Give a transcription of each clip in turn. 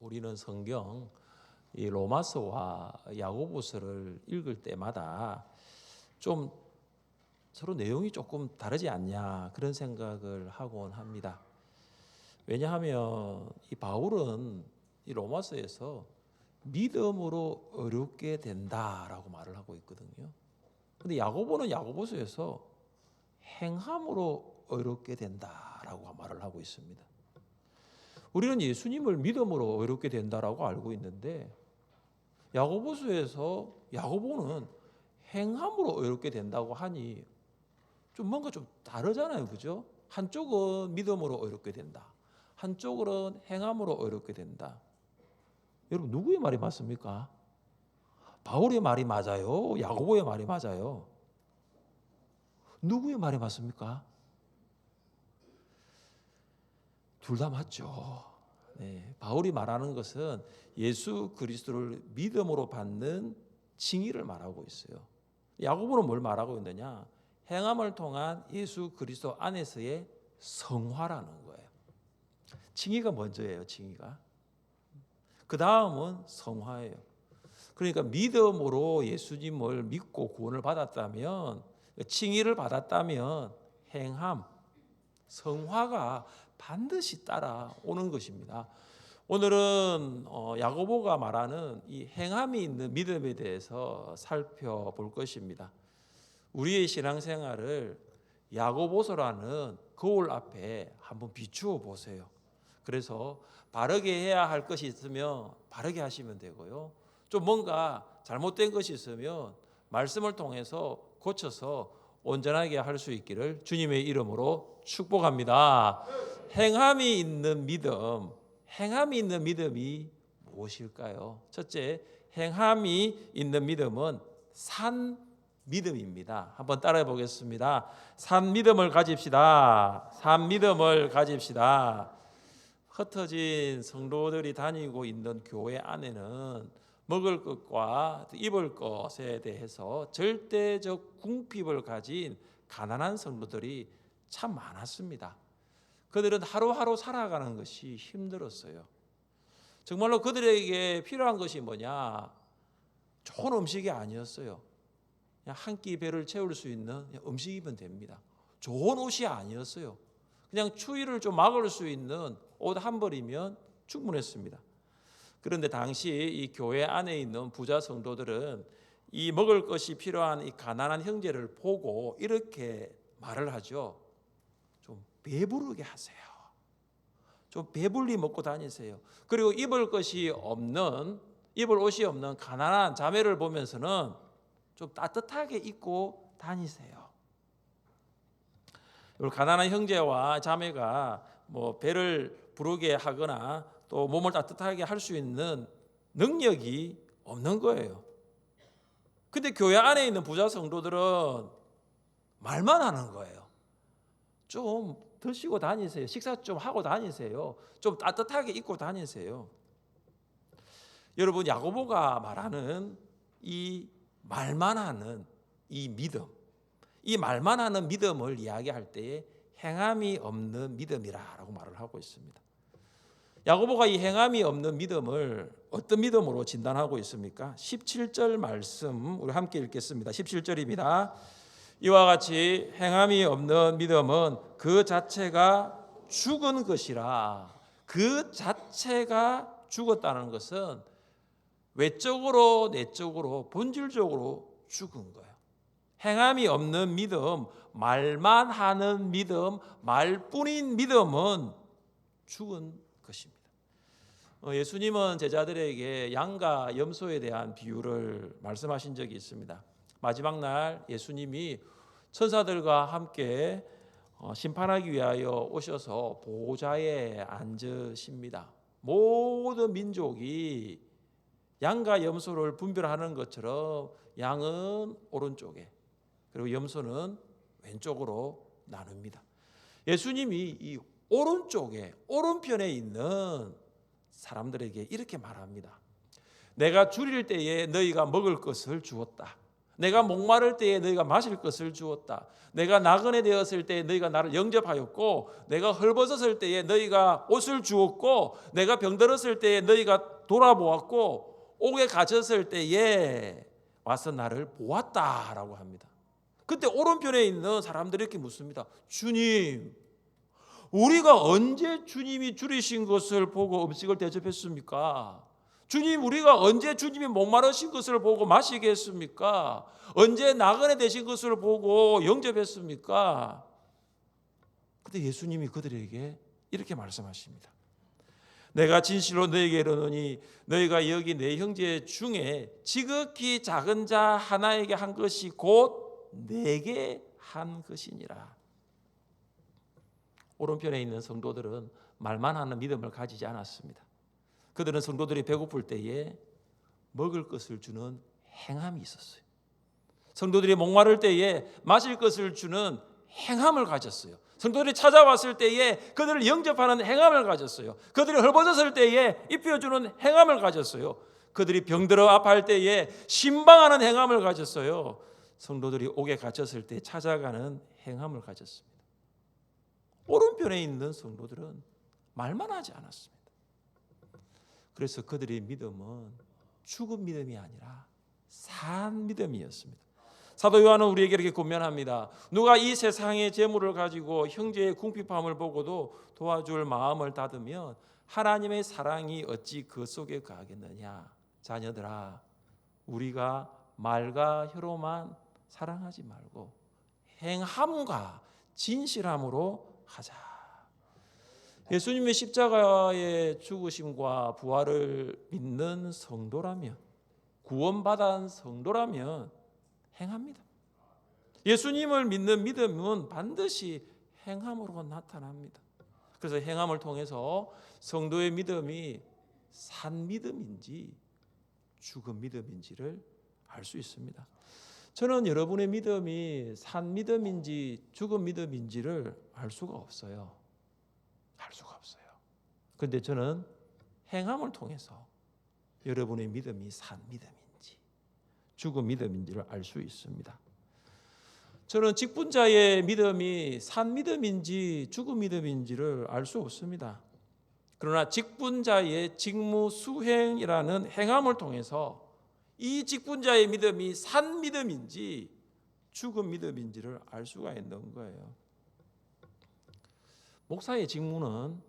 우리는 성경 이 로마서와 야고보서를 읽을 때마다 좀 서로 내용이 조금 다르지 않냐 그런 생각을 하곤 합니다. 왜냐하면 이 바울은 이 로마서에서 믿음으로 어렵게 된다라고 말을 하고 있거든요. 근데 야고보는 야고보서에서 행함으로 어렵게 된다라고 말을 하고 있습니다. 우리는 예수님을 믿음으로 어렵게 된다라고 알고 있는데 야고보서에서 야고보는 행함으로 어렵게 된다고 하니 좀 뭔가 좀 다르잖아요. 그죠? 한쪽은 믿음으로 어렵게 된다. 한쪽은 행함으로 어렵게 된다. 여러분 누구의 말이 맞습니까? 바울의 말이 맞아요. 야고보의 말이 맞아요. 누구의 말이 맞습니까? 둘 다 맞죠. 네, 바울이 말하는 것은 예수 그리스도를 믿음으로 받는 칭의를 말하고 있어요. 야고보는 뭘 말하고 있느냐? 행함을 통한 예수 그리스도 안에서의 성화라는 거예요. 칭의가 먼저예요. 칭의가. 그 다음은 성화예요. 그러니까 믿음으로 예수님을 믿고 구원을 받았다면 칭의를 받았다면 행함, 성화가 반드시 따라오는 것입니다. 오늘은 어, 야고보가 말하는 이 행함이 있는 믿음에 대해서 살펴볼 것입니다. 우리의 신앙생활을 야고보서라는 거울 앞에 한번 비추어 보세요. 그래서 바르게 해야 할 것이 있으면 바르게 하시면 되고요. 좀 뭔가 잘못된 것이 있으면 말씀을 통해서 고쳐서 온전하게 할 수 있기를 주님의 이름으로 축복합니다. 행함이 있는 믿음, 행함이 있는 믿음이 무엇일까요? 첫째, 행함이 있는 믿음은 산 믿음입니다. 한번 따라해 보겠습니다. 산 믿음을 가집시다. 산 믿음을 가집시다. 흩어진 성도들이 다니고 있는 교회 안에는 먹을 것과 입을 것에 대해서 절대적 궁핍을 가진 가난한 성도들이 참 많았습니다. 그들은 하루하루 살아가는 것이 힘들었어요. 정말로 그들에게 필요한 것이 뭐냐? 좋은 음식이 아니었어요. 그냥 한 끼 배를 채울 수 있는 음식이면 됩니다. 좋은 옷이 아니었어요. 그냥 추위를 좀 막을 수 있는 옷 한 벌이면 충분했습니다. 그런데 당시 이 교회 안에 있는 부자 성도들은 이 먹을 것이 필요한 이 가난한 형제를 보고 이렇게 말을 하죠. 좀 배부르게 하세요. 좀 배불리 먹고 다니세요. 그리고 입을 것이 없는 입을 옷이 없는 가난한 자매를 보면서는 좀 따뜻하게 입고 다니세요. 가난한 형제와 자매가 뭐 배를 부르게 하거나 또 몸을 따뜻하게 할 수 있는 능력이 없는 거예요. 근데 교회 안에 있는 부자 성도들은 말만 하는 거예요. 좀 드시고 다니세요. 식사 좀 하고 다니세요. 좀 따뜻하게 입고 다니세요. 여러분 야고보가 말하는 이 말만 하는 이 믿음, 이 말만 하는 믿음을 이야기할 때에 행함이 없는 믿음이라고 말을 하고 있습니다. 야고보가 이 행함이 없는 믿음을 어떤 믿음으로 진단하고 있습니까? 17절 말씀 우리 함께 읽겠습니다. 17절입니다. 이와 같이 행함이 없는 믿음은 그 자체가 죽은 것이라. 그 자체가 죽었다는 것은 외적으로 내적으로 본질적으로 죽은 거예요. 행함이 없는 믿음, 말만 하는 믿음, 말뿐인 믿음은 죽은 것입니다. 어, 예수님은 제자들에게 양과 염소에 대한 비유를 말씀하신 적이 있습니다. 마지막 날 예수님이 천사들과 함께 어, 심판하기 위하여 오셔서 보좌에 앉으십니다. 모든 민족이 양과 염소를 분별하는 것처럼 양은 오른쪽에 그리고 염소는 왼쪽으로 나눕니다. 예수님이 이 오른쪽에 오른편에 있는 사람들에게 이렇게 말합니다. 내가 줄일 때에 너희가 먹을 것을 주었다. 내가 목마를 때에 너희가 마실 것을 주었다. 내가 나그네 되었을 때에 너희가 나를 영접하였고 내가 헐벗었을 때에 너희가 옷을 주었고 내가 병들었을 때에 너희가 돌아보았고 옥에 갇혔을 때에 와서 나를 보았다라고 합니다. 그때 오른편에 있는 사람들이 이렇게 묻습니다. 주님, 우리가 언제 주님이 줄이신 것을 보고 음식을 대접했습니까? 주님, 우리가 언제 주님이 목마르신 것을 보고 마시게 했습니까? 언제 나그네 되신 것을 보고 영접했습니까? 근데 예수님이 그들에게 이렇게 말씀하십니다. 내가 진실로 너에게 이르노니 너희가 여기 내 형제 중에 지극히 작은 자 하나에게 한 것이 곧 내게 한 것이니라. 오른편에 있는 성도들은 말만 하는 믿음을 가지지 않았습니다. 그들은 성도들이 배고플 때에 먹을 것을 주는 행함이 있었어요. 성도들이 목마를 때에 마실 것을 주는 행함을 가졌어요. 성도들이 찾아왔을 때에 그들을 영접하는 행함을 가졌어요. 그들이 헐벗었을 때에 입혀주는 행함을 가졌어요. 그들이 병들어 아파할 때에 신방하는 행함을 가졌어요. 성도들이 옥에 갇혔을 때 찾아가는 행함을 가졌습니다. 오른편에 있는 성도들은 말만 하지 않았습니다. 그래서 그들의 믿음은 죽은 믿음이 아니라 산 믿음이었습니다. 사도 요한은 우리에게 이렇게 권면합니다. 누가 이 세상의 재물을 가지고 형제의 궁핍함을 보고도 도와줄 마음을 닫으면 하나님의 사랑이 어찌 그 속에 가겠느냐. 자녀들아, 우리가 말과 혀로만 사랑하지 말고 행함과 진실함으로 하자. 예수님의 십자가의 죽으심과 부활을 믿는 성도라면 구원받은 성도라면 행합니다. 예수님을 믿는 믿음은 반드시 행함으로 나타납니다. 그래서 행함을 통해서 성도의 믿음이 산 믿음인지 죽은 믿음인지를 알 수 있습니다. 저는 여러분의 믿음이 산 믿음인지 죽은 믿음인지를 알 수가 없어요. 그런데 저는 행함을 통해서 여러분의 믿음이 산 믿음인지 죽은 믿음인지를 알 수 있습니다. 저는 직분자의 믿음이 산 믿음인지 죽은 믿음인지를 알 수 없습니다. 그러나 직분자의 직무 수행이라는 행함을 통해서 이 직분자의 믿음이 산 믿음인지 죽은 믿음인지를 알 수가 있는 거예요. 목사의 직무는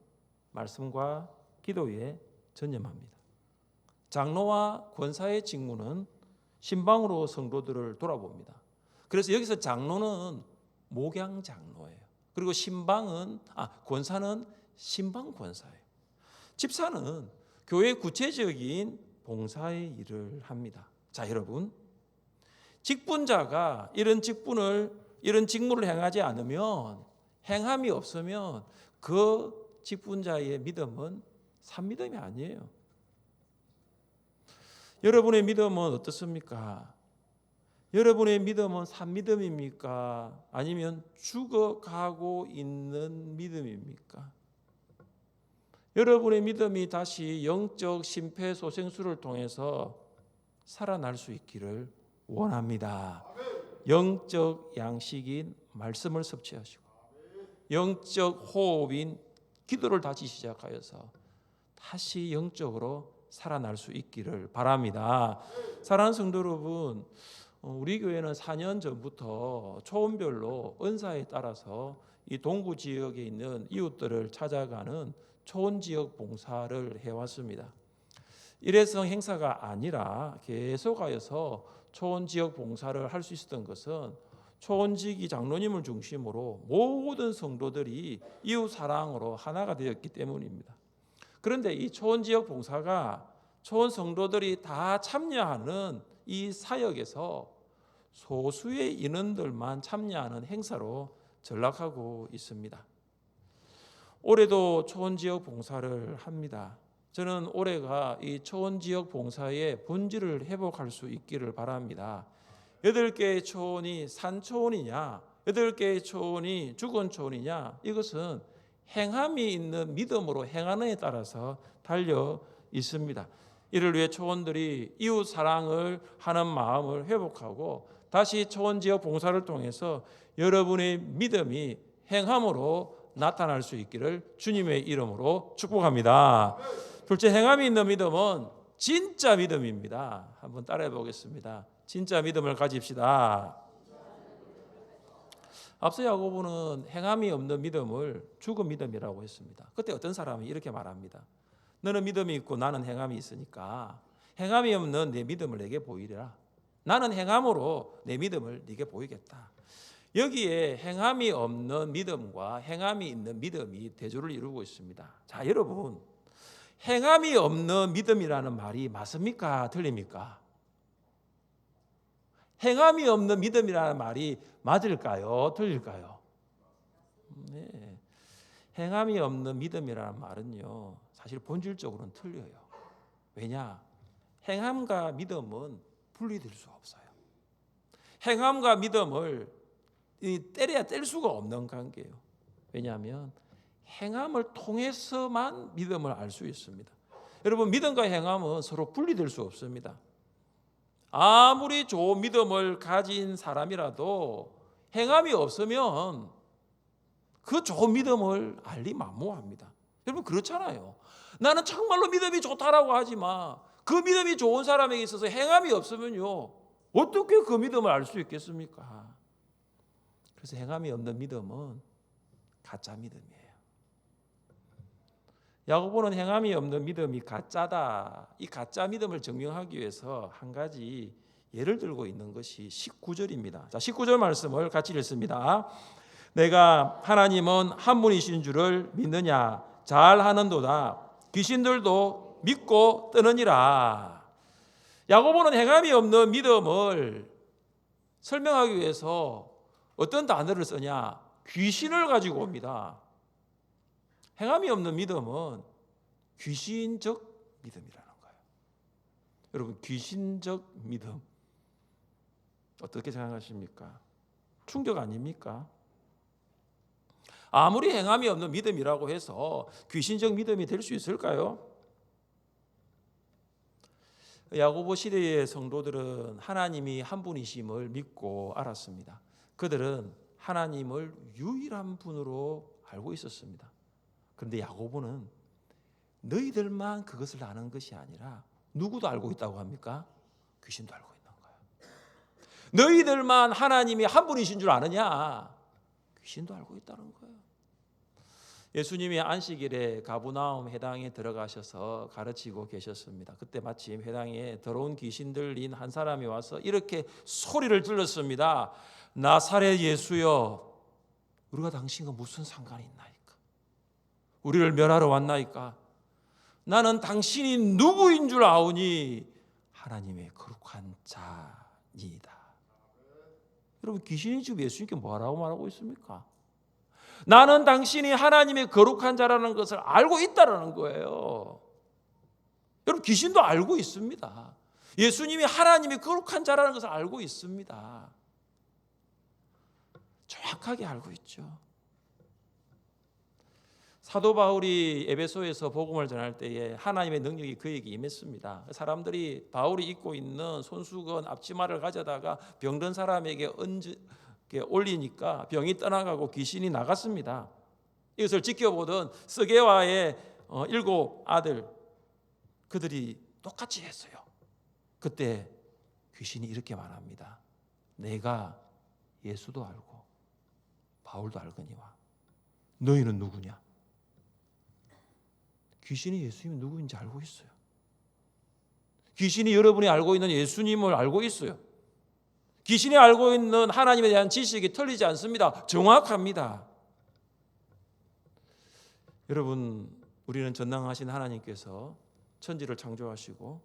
말씀과 기도에 전념합니다. 장로와 권사의 직무는 신방으로 성도들을 돌아봅니다. 그래서 여기서 장로는 목양 장로예요. 그리고 신방은 아 권사는 신방 권사예요. 집사는 교회 구체적인 봉사의 일을 합니다. 자, 여러분. 직분자가 이런 직분을 이런 직무를 행하지 않으면 행함이 없으면 그 직분자의 믿음은 산 믿음이 아니에요. 여러분의 믿음은 어떻습니까? 여러분의 믿음은 산 믿음입니까? 아니면 죽어가고 있는 믿음입니까? 여러분의 믿음이 다시 영적 심폐소생술을 통해서 살아날 수 있기를 원합니다. 영적 양식인 말씀을 섭취하시고 영적 호흡인 기도를 다시 시작하여서 다시 영적으로 살아날 수 있기를 바랍니다. 사랑하는 성도 여러분, 어, 우리 교회는 4년 전부터 초원별로 은사에 따라서 이 동구 지역에 있는 이웃들을 찾아가는 초원 지역 봉사를 해왔습니다. 일회성 행사가 아니라 계속하여서 초원 지역 봉사를 할 수 있었던 것은 초원지기 장로님을 중심으로 모든 성도들이 이웃 사랑으로 하나가 되었기 때문입니다. 그런데 이 초원 지역 봉사가 초원 성도들이 다 참여하는 이 사역에서 소수의 인원들만 참여하는 행사로 전락하고 있습니다. 올해도 초원 지역 봉사를 합니다. 저는 올해가 이 초원 지역 봉사의 본질을 회복할 수 있기를 바랍니다. 여덟 개의 초원이 산 초원이냐, 여덟 개의 초원이 죽은 초원이냐, 이것은 행함이 있는 믿음으로 행하는에 따라서 달려 있습니다. 이를 위해 초원들이 이웃 사랑을 하는 마음을 회복하고 다시 초원 지역 봉사를 통해서 여러분의 믿음이 행함으로 나타날 수 있기를 주님의 이름으로 축복합니다. 둘째 행함이 있는 믿음은 진짜 믿음입니다. 한번 따라해 보겠습니다. 진짜 믿음을 가집시다. 앞서 야고보는 행함이 없는 믿음을 죽은 믿음이라고 했습니다. 그때 어떤 사람이 이렇게 말합니다. 너는 믿음이 있고 나는 행함이 있으니까 행함이 없는 내 믿음을 내게 보이리라. 나는 행함으로 내 믿음을 네게 보이겠다. 여기에 행함이 없는 믿음과 행함이 있는 믿음이 대조를 이루고 있습니다. 자, 여러분. 행함이 없는 믿음이라는 말이 맞습니까? 틀립니까? 행함이 없는 믿음이라는 말이 맞을까요? 틀릴까요? 네. 행함이 없는 믿음이라는 말은요. 사실 본질적으로는 틀려요. 왜냐? 행함과 믿음은 분리될 수 없어요. 행함과 믿음을 때려야 뗄 수가 없는 관계예요. 왜냐하면 행함을 통해서만 믿음을 알 수 있습니다. 여러분 믿음과 행함은 서로 분리될 수 없습니다. 아무리 좋은 믿음을 가진 사람이라도 행함이 없으면 그 좋은 믿음을 알리 만무합니다. 여러분 그렇잖아요. 나는 정말로 믿음이 좋다라고 하지만 그 믿음이 좋은 사람에게 있어서 행함이 없으면요 어떻게 그 믿음을 알 수 있겠습니까? 그래서 행함이 없는 믿음은 가짜 믿음이에요. 야고보는 행함이 없는 믿음이 가짜다. 이 가짜 믿음을 증명하기 위해서 한 가지 예를 들고 있는 것이 19절입니다. 자, 19절 말씀을 같이 읽습니다. 내가 하나님은 한 분이신 줄을 믿느냐? 잘 하는도다. 귀신들도 믿고 뜨느니라. 야고보는 행함이 없는 믿음을 설명하기 위해서 어떤 단어를 쓰냐? 귀신을 가지고 옵니다. 행함이 없는 믿음은 귀신적 믿음이라는 거예요. 여러분 귀신적 믿음 어떻게 생각하십니까? 충격 아닙니까? 아무리 행함이 없는 믿음이라고 해서 귀신적 믿음이 될 수 있을까요? 야고보 시대의 성도들은 하나님이 한 분이심을 믿고 알았습니다. 그들은 하나님을 유일한 분으로 알고 있었습니다. 그런데 야고보는 너희들만 그것을 아는 것이 아니라 누구도 알고 있다고 합니까? 귀신도 알고 있는 거예요. 너희들만 하나님이 한 분이신 줄 아느냐? 귀신도 알고 있다는 거예요. 예수님이 안식일에 가부나움 회당에 들어가셔서 가르치고 계셨습니다. 그때 마침 회당에 더러운 귀신 들린 한 사람이 와서 이렇게 소리를 질렀습니다. 나사렛 예수여, 우리가 당신과 무슨 상관이 있나이까? 우리를 멸하러 왔나이까? 나는 당신이 누구인 줄 아오니 하나님의 거룩한 자니이다. 여러분 귀신이 지금 예수님께 뭐라고 말하고 있습니까? 나는 당신이 하나님의 거룩한 자라는 것을 알고 있다라는 거예요. 여러분 귀신도 알고 있습니다. 예수님이 하나님의 거룩한 자라는 것을 알고 있습니다. 정확하게 알고 있죠. 사도 바울이 에베소에서 복음을 전할 때에 하나님의 능력이 그에게 임했습니다. 사람들이 바울이 입고 있는 손수건 앞치마를 가져다가 병든 사람에게 얹 올리니까 병이 떠나가고 귀신이 나갔습니다. 이것을 지켜보던 스게와의 어, 일곱 아들 그들이 똑같이 했어요. 그때 귀신이 이렇게 말합니다. 내가 예수도 알고 바울도 알거니와 너희는 누구냐? 귀신이 예수님이 누구인지 알고 있어요. 귀신이 여러분이 알고 있는 예수님을 알고 있어요. 귀신이 알고 있는 하나님에 대한 지식이 틀리지 않습니다. 정확합니다. 여러분, 우리는 전능하신 하나님께서 천지를 창조하시고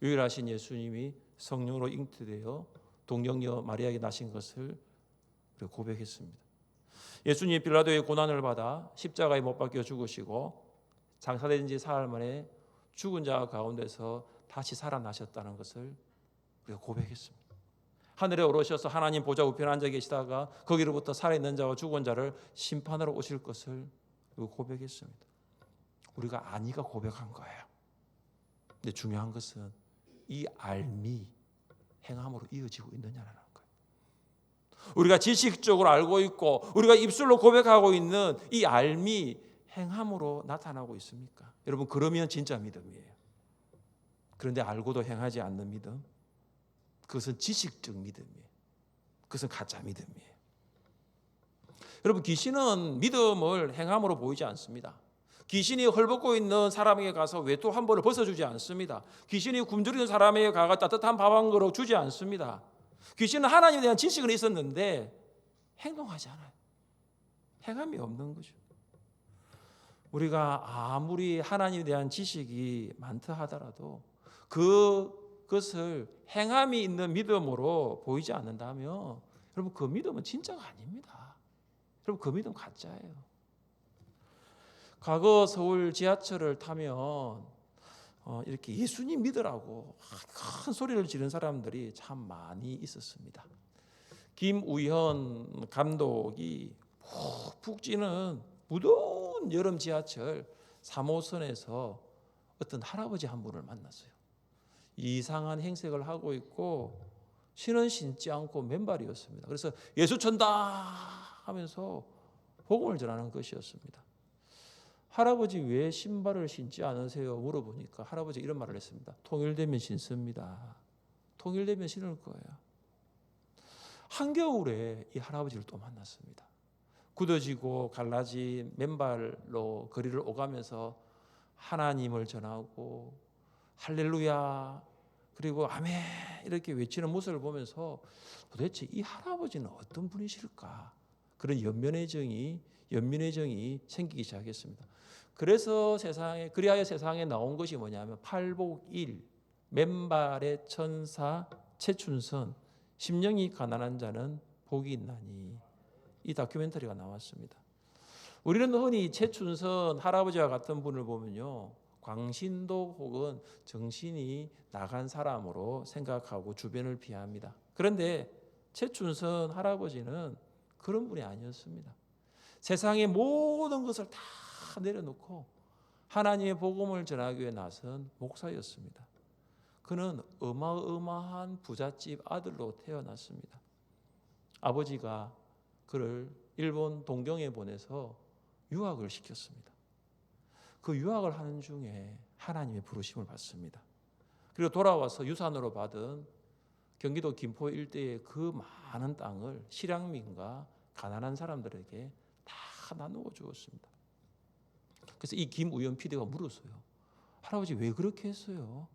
유일하신 예수님이 성령으로 잉태되어 동정녀 마리아에게 나신 것을 고백했습니다. 예수님이 빌라도의 고난을 받아 십자가에 못 박혀 죽으시고 장사된 지 사흘 만에 죽은 자 가운데서 다시 살아나셨다는 것을 우리가 고백했습니다. 하늘에 오르셔서 하나님 보좌 우편에 앉아 계시다가 거기로부터 살아있는 자와 죽은 자를 심판하러 오실 것을 고백했습니다. 우리가 아니가 고백한 거예요. 근데 중요한 것은 이 알미 행함으로 이어지고 있느냐라는 거예요. 우리가 지식적으로 알고 있고 우리가 입술로 고백하고 있는 이 알미 행함으로 나타나고 있습니까? 여러분 그러면 진짜 믿음이에요. 그런데 알고도 행하지 않는 믿음, 그것은 지식적 믿음이에요. 그것은 가짜 믿음이에요. 여러분 귀신은 믿음을 행함으로 보이지 않습니다. 귀신이 헐벗고 있는 사람에게 가서 외투 한 벌을 벗어주지 않습니다. 귀신이 굶주리는 사람에게 가서 따뜻한 밥 한 그릇 주지 않습니다. 귀신은 하나님에 대한 지식은 있었는데 행동하지 않아요. 행함이 없는 거죠. 우리가 아무리 하나님에 대한 지식이 많다 하더라도 그것을 행함이 있는 믿음으로 보이지 않는다면 여러분 그 믿음은 진짜가 아닙니다. 여러분 그 믿음 가짜예요. 과거 서울 지하철을 타면 어, 이렇게 예수님 믿으라고 큰 소리를 지른 사람들이 참 많이 있었습니다. 김우현 감독이 푹푹 찌는 무더운 여름 지하철 3호선에서 어떤 할아버지 한 분을 만났어요. 이상한 행색을 하고 있고 신은 신지 않고 맨발이었습니다. 그래서 예수 천다 하면서 복음을 전하는 것이었습니다. 할아버지 왜 신발을 신지 않으세요? 물어보니까 할아버지 이런 말을 했습니다. 통일되면 신습니다. 통일되면 신을 거예요. 한겨울에 이 할아버지를 또 만났습니다. 굳어지고 갈라진 맨발로 거리를 오가면서 하나님을 전하고 할렐루야 그리고 아멘 이렇게 외치는 모습을 보면서 도대체 이 할아버지는 어떤 분이실까 그런 연면의 정이 연민의 정이 생기기 시작했습니다. 그래서 세상에 그리하여 세상에 나온 것이 뭐냐면 팔복일 맨발의 천사 최춘선 심령이 가난한 자는 복이 있나니 이 다큐멘터리가 나왔습니다. 우리는 흔히 최춘선 할아버지와 같은 분을 보면요. 광신도 혹은 정신이 나간 사람으로 생각하고 주변을 피합니다. 그런데 최춘선 할아버지는 그런 분이 아니었습니다. 세상의 모든 것을 다 내려놓고 하나님의 복음을 전하기 위해 나선 목사였습니다. 그는 어마어마한 부잣집 아들로 태어났습니다. 아버지가 그를 일본 동경에 보내서 유학을 시켰습니다. 그 유학을 하는 중에 하나님의 부르심을 받습니다. 그리고 돌아와서 유산으로 받은 경기도 김포 일대의 그 많은 땅을 실향민과 가난한 사람들에게 다 나누어 주었습니다. 그래서 이 김우연 PD가 물었어요. 할아버지 왜 그렇게 했어요?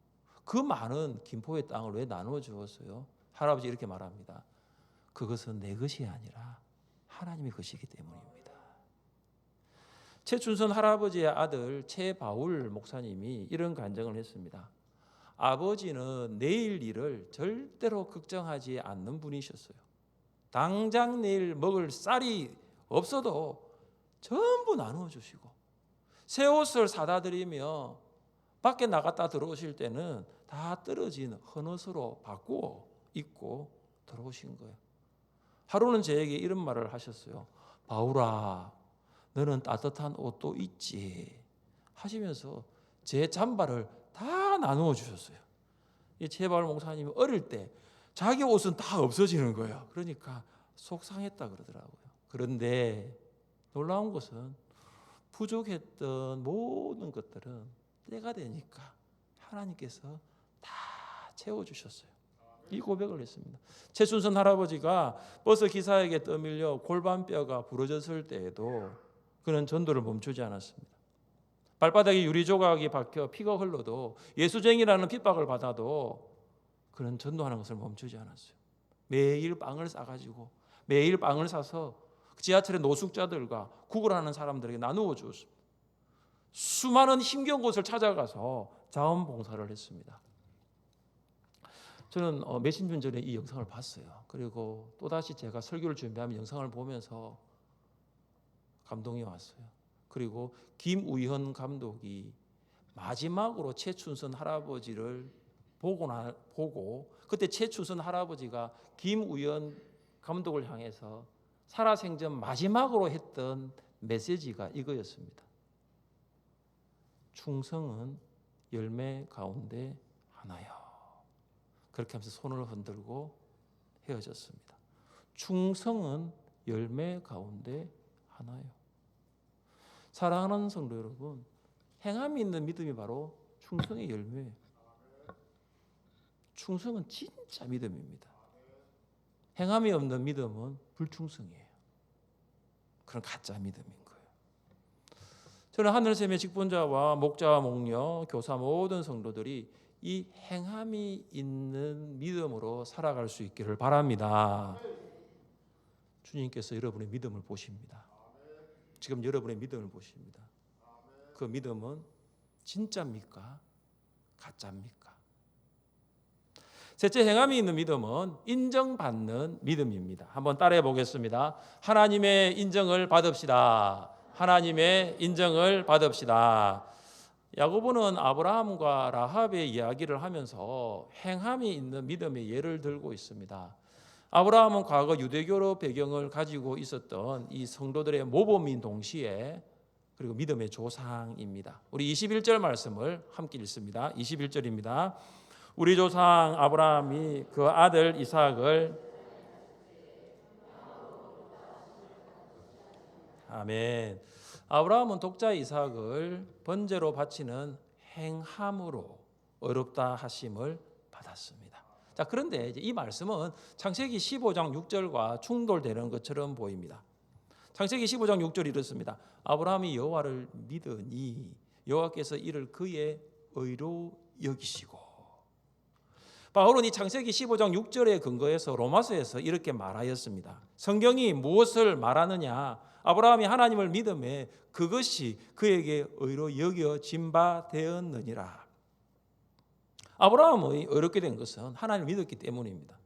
그 많은 김포의 땅을 왜 나누어 주었어요? 할아버지 이렇게 말합니다. 그것은 내 것이 아니라 하나님의 것이기 때문입니다. 최춘선 할아버지의 아들 최바울 목사님이 이런 간증을 했습니다. 아버지는 내일 일을 절대로 걱정하지 않는 분이셨어요. 당장 내일 먹을 쌀이 없어도 전부 나누어 주시고 새 옷을 사다 드리며 밖에 나갔다 들어오실 때는 다 떨어진 헌옷으로 바꾸어 입고 들어오신 거예요. 하루는 저에게 이런 말을 하셨어요. 바울아, 너는 따뜻한 옷도 있지. 하시면서 제 잠바를 다 나누어 주셨어요. 이 제발 목사님이 어릴 때 자기 옷은 다 없어지는 거예요. 그러니까 속상했다 그러더라고요. 그런데 놀라운 것은 부족했던 모든 것들은 때가 되니까 하나님께서 다 채워주셨어요. 이 고백을 했습니다. 최순선 할아버지가 버스 기사에게 떠밀려 골반뼈가 부러졌을 때에도 그는 전도를 멈추지 않았습니다. 발바닥에 유리 조각이 박혀 피가 흘러도 예수쟁이라는 핍박을 받아도 그는 전도하는 것을 멈추지 않았어요. 매일 빵을 싸가지고 매일 빵을 사서 지하철의 노숙자들과 구걸하는 사람들에게 나누어 주었습니다. 수많은 힘겨운 곳을 찾아가서 자원봉사를 했습니다. 저는 어, 몇십 년 전에 이 영상을 봤어요. 그리고 또다시 제가 설교를 준비하면 영상을 보면서 감동이 왔어요. 그리고 김우현 감독이 마지막으로 최춘선 할아버지를 보고 나, 보고 그때 최춘선 할아버지가 김우현 감독을 향해서 살아생전 마지막으로 했던 메시지가 이거였습니다. 충성은 열매 가운데 하나요. 그렇게 하면서 손을 흔들고 헤어졌습니다. 충성은 열매 가운데 하나예요. 사랑하는 성도 여러분, 행함이 있는 믿음이 바로 충성의 열매예요. 충성은 진짜 믿음입니다. 행함이 없는 믿음은 불충성이에요. 그런 가짜 믿음인 거예요. 저는 하늘샘의 직분자와 목자와 목녀, 교사 모든 성도들이 이 행함이 있는 믿음으로 살아갈 수 있기를 바랍니다. 주님께서 여러분의 믿음을 보십니다. 지금 여러분의 믿음을 보십니다. 그 믿음은 진짜입니까? 가짜입니까? 셋째 행함이 있는 믿음은 인정받는 믿음입니다. 한번 따라해 보겠습니다. 하나님의 인정을 받읍시다. 하나님의 인정을 받읍시다. 야고보는 아브라함과 라합의 이야기를 하면서 행함이 있는 믿음의 예를 들고 있습니다. 아브라함은 과거 유대교로 배경을 가지고 있었던 이 성도들의 모범인 동시에 그리고 믿음의 조상입니다. 우리 21절 말씀을 함께 읽습니다. 21절입니다. 우리 조상 아브라함이 그 아들 이삭을 아멘. 아브라함은 독자 이삭을 번제로 바치는 행함으로 어렵다 하심을 받았습니다. 자, 그런데 이 말씀은 창세기 15장 6절과 충돌되는 것처럼 보입니다. 창세기 15장 6절 이렇습니다. 아브라함이 여호와를 믿으니 여호와께서 이를 그의 의로 여기시고 바울은 이 창세기 15장 6절에 근거해서 로마서에서 이렇게 말하였습니다. 성경이 무엇을 말하느냐? 아브라함이 하나님을 믿음에 그것이 그에게 의로 여겨진 바 되었느니라. 아브라함의 어렵게 된 것은 하나님을 믿었기 때문입니다.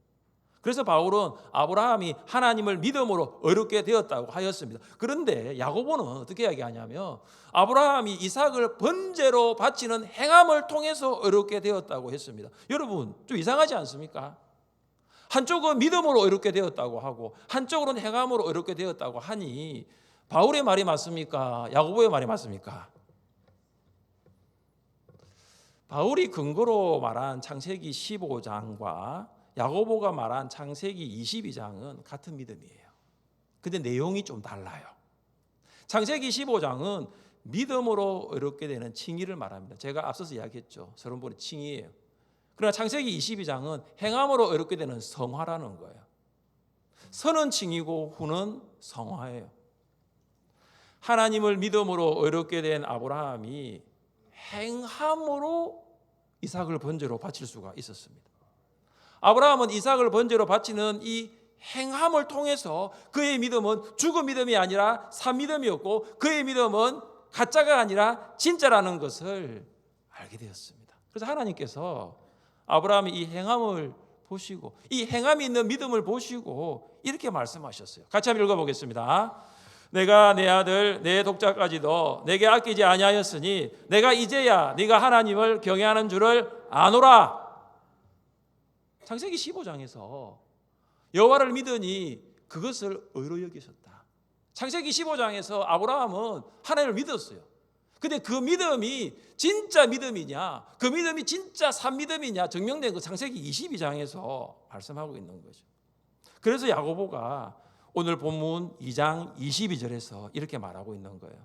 그래서 바울은 아브라함이 하나님을 믿음으로 어렵게 되었다고 하였습니다. 그런데 야고보는 어떻게 이야기하냐면 아브라함이 이삭을 번제로 바치는 행함을 통해서 어렵게 되었다고 했습니다. 여러분 좀 이상하지 않습니까? 한쪽은 믿음으로 어렵게 되었다고 하고 한쪽으로는 행함으로 어렵게 되었다고 하니 바울의 말이 맞습니까? 야고보의 말이 맞습니까? 바울이 근거로 말한 창세기 15장과 야고보가 말한 창세기 22장은 같은 믿음이에요. 근데 내용이 좀 달라요. 창세기 15장은 믿음으로 어렵게 되는 칭의를 말합니다. 제가 앞서서 이야기했죠. 서론 본의 칭의예요. 그러나 창세기 22장은 행함으로 어렵게 되는 성화라는 거예요. 선은 칭이고 후는 성화예요. 하나님을 믿음으로 어렵게 된 아브라함이 행함으로 이삭을 번제로 바칠 수가 있었습니다. 아브라함은 이삭을 번제로 바치는 이 행함을 통해서 그의 믿음은 죽은 믿음이 아니라 산 믿음이었고 그의 믿음은 가짜가 아니라 진짜라는 것을 알게 되었습니다. 그래서 하나님께서 아브라함이 이 행함을 보시고 이 행함이 있는 믿음을 보시고 이렇게 말씀하셨어요. 같이 한번 읽어보겠습니다. 내가 내 아들 내 독자까지도 내게 아끼지 아니하였으니 내가 이제야 네가 하나님을 경외하는 줄을 아노라. 창세기 15장에서 여호와를 믿으니 그것을 의로 여기셨다. 창세기 15장에서 아브라함은 하나님을 믿었어요. 근데 그 믿음이 진짜 믿음이냐, 그 믿음이 진짜 산 믿음이냐 증명된 그 창세기 22장에서 말씀하고 있는 거죠. 그래서 야고보가 오늘 본문 2장 22절에서 이렇게 말하고 있는 거예요.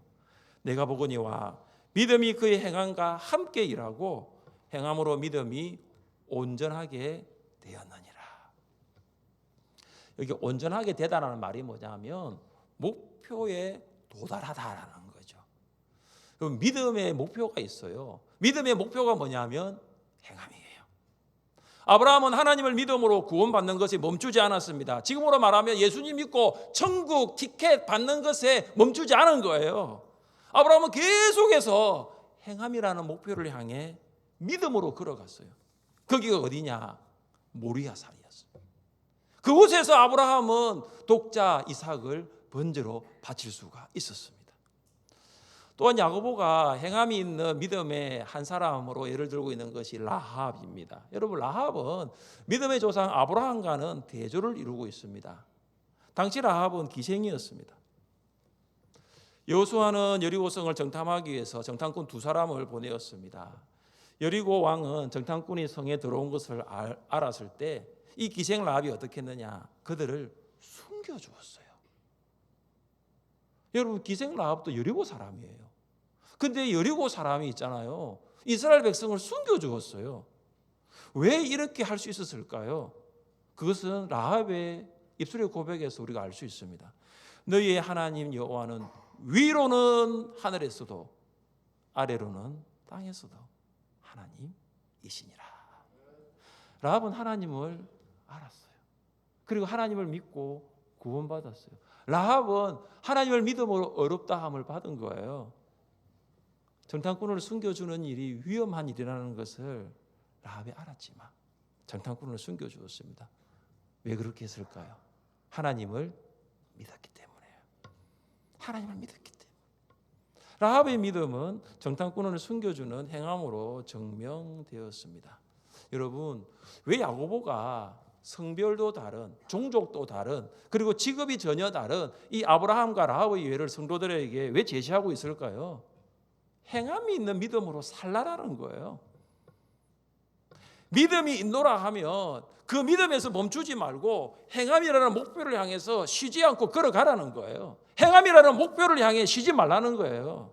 내가 보거니와 믿음이 그의 행함과 함께 일하고 행함으로 믿음이 온전하게 되었느니라. 여기 온전하게 되다라는 말이 뭐냐면 목표에 도달하다라는. 믿음의 목표가 있어요. 믿음의 목표가 뭐냐면 행함이에요. 아브라함은 하나님을 믿음으로 구원받는 것에 멈추지 않았습니다. 지금으로 말하면 예수님 믿고 천국 티켓 받는 것에 멈추지 않은 거예요. 아브라함은 계속해서 행함이라는 목표를 향해 믿음으로 걸어갔어요. 거기가 어디냐? 모리아 산이었어요. 그곳에서 아브라함은 독자 이삭을 번제로 바칠 수가 있었습니다. 또한 야고보가 행함이 있는 믿음의 한 사람으로 예를 들고 있는 것이 라합입니다. 여러분 라합은 믿음의 조상 아브라함과는 대조를 이루고 있습니다. 당시 라합은 기생이었습니다. 여호수아는 여리고성을 정탐하기 위해서 정탐꾼 두 사람을 보내었습니다. 여리고 왕은 정탐꾼이 성에 들어온 것을 알, 알았을 때 이 기생 라합이 어떻게 했느냐? 그들을 숨겨 주었어요. 여러분 기생 라합도 여리고 사람이에요. 근데 여리고 사람이 있잖아요. 이스라엘 백성을 숨겨 주었어요. 왜 이렇게 할 수 있었을까요? 그것은 라합의 입술의 고백에서 우리가 알 수 있습니다. 너희의 하나님 여호와는 위로는 하늘에서도 아래로는 땅에서도 하나님이시니라. 라합은 하나님을 알았어요. 그리고 하나님을 믿고 구원받았어요. 라합은 하나님을 믿음으로 어렵다함을 받은 거예요. 정탐꾼을 숨겨주는 일이 위험한 일이라는 것을 라합이 알았지만 정탐꾼을 숨겨주었습니다. 왜 그렇게 했을까요? 하나님을 믿었기 때문에요. 하나님을 믿었기 때문에. 라합의 믿음은 정탐꾼을 숨겨주는 행함으로 증명되었습니다. 여러분, 왜 야고보가 성별도 다른, 종족도 다른, 그리고 직업이 전혀 다른 이 아브라함과 라합의 예를 성도들에게 왜 제시하고 있을까요? 행함이 있는 믿음으로 살라라는 거예요. 믿음이 있노라 하면 그 믿음에서 멈추지 말고 행함이라는 목표를 향해서 쉬지 않고 걸어가라는 거예요. 행함이라는 목표를 향해 쉬지 말라는 거예요.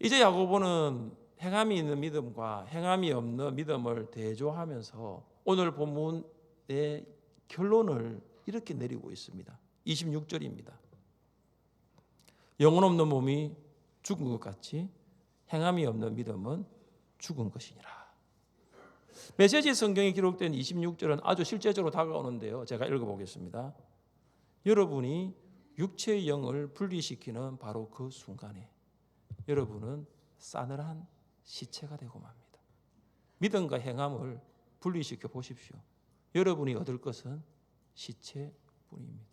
이제 야고보는 행함이 있는 믿음과 행함이 없는 믿음을 대조하면서 오늘 본문의 결론을 이렇게 내리고 있습니다. 26절입니다. 영혼 없는 몸이 죽은 것 같이 행함이 없는 믿음은 죽은 것이니라. 메시지 성경에 기록된 26절은 아주 실제적으로 다가오는데요. 제가 읽어보겠습니다. 여러분이 육체의 영을 분리시키는 바로 그 순간에 여러분은 싸늘한 시체가 되고 맙니다. 믿음과 행함을 분리시켜 보십시오. 여러분이 얻을 것은 시체뿐입니다.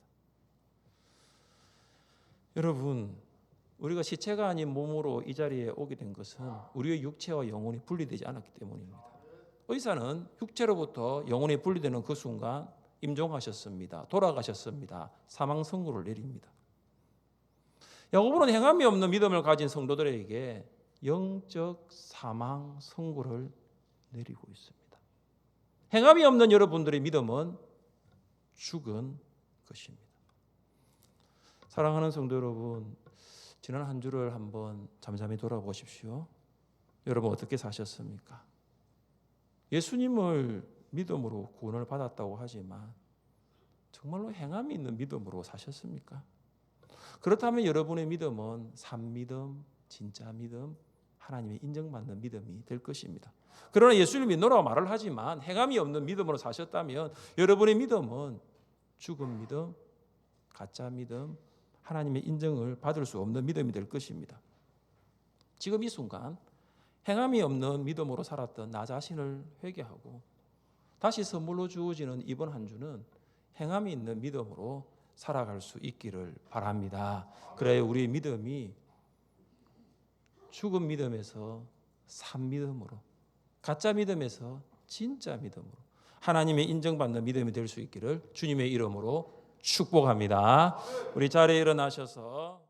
여러분, 우리가 시체가 아닌 몸으로 이 자리에 오게 된 것은 우리의 육체와 영혼이 분리되지 않았기 때문입니다. 의사는 육체로부터 영혼이 분리되는 그 순간 임종하셨습니다. 돌아가셨습니다. 사망 선고를 내립니다. 야고보는 행함이 없는 믿음을 가진 성도들에게 영적 사망 선고를 내리고 있습니다. 행함이 없는 여러분들의 믿음은 죽은 것입니다. 사랑하는 성도 여러분, 지난 한 주를 한번 잠잠히 돌아보십시오. 여러분 어떻게 사셨습니까? 예수님을 믿음으로 구원을 받았다고 하지만 정말로 행함이 있는 믿음으로 사셨습니까? 그렇다면 여러분의 믿음은 산 믿음, 진짜 믿음, 하나님의 인정받는 믿음이 될 것입니다. 그러나 예수를 믿노라고 말을 하지만 행함이 없는 믿음으로 사셨다면 여러분의 믿음은 죽은 믿음, 가짜 믿음, 하나님의 인정을 받을 수 없는 믿음이 될 것입니다. 지금 이 순간 행함이 없는 믿음으로 살았던 나 자신을 회개하고 다시 선물로 주어지는 이번 한 주는 행함이 있는 믿음으로 살아갈 수 있기를 바랍니다. 그래야 우리 믿음이 죽은 믿음에서 산 믿음으로 가짜 믿음에서 진짜 믿음으로 하나님의 인정받는 믿음이 될 수 있기를 주님의 이름으로 축복합니다. 우리 자리에 일어나셔서